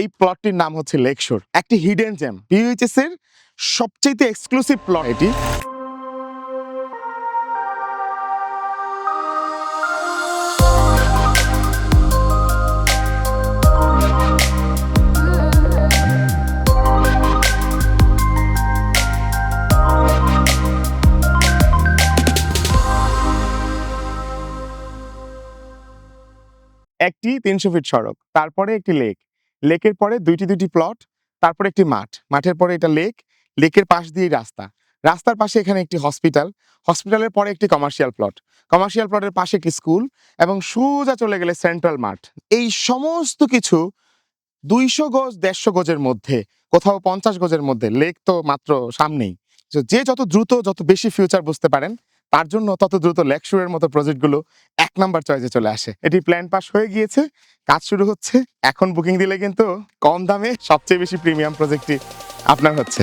এই প্লটটির নাম হচ্ছে লেকশোর একটি হিডেন জ্যাম পিউএইচএস এর সবচেয়ে এক্সক্লুসিভ প্লট এটি। একটি তিনশো ফিট সড়ক, তারপরে একটি লেক লেকের পরে দুইটি দুইটি প্লট তারপরে একটি মাঠ। মাঠের পরে এটা লেক লেকের পাশ দিয়ে রাস্তা। রাস্তার পাশে এখানে একটি হসপিটাল হসপিটালের পরে একটি কমার্শিয়াল প্লট কমার্শিয়াল প্লটের পাশে একটি স্কুল এবং সোজা চলে গেলে সেন্ট্রাল মাঠ। এই সমস্ত কিছু দুইশো গজ, দেড়শো গজের মধ্যে, কোথাও পঞ্চাশ গজের মধ্যে লেক তো মাত্র সামনেই। যে যত দ্রুত, যত বেশি ফিউচার বুঝতে পারেন তার জন্য তত দ্রুত লেকশুরের মতো প্রজেক্টগুলো এক নাম্বার চয়েসে চলে আসে। এটি প্ল্যান পাস হয়ে গিয়েছে, কাজ শুরু হচ্ছে, এখন বুকিং দিলে কিন্তু কম দামে সবচেয়ে বেশি প্রিমিয়াম প্রজেক্টটি আপনার হচ্ছে।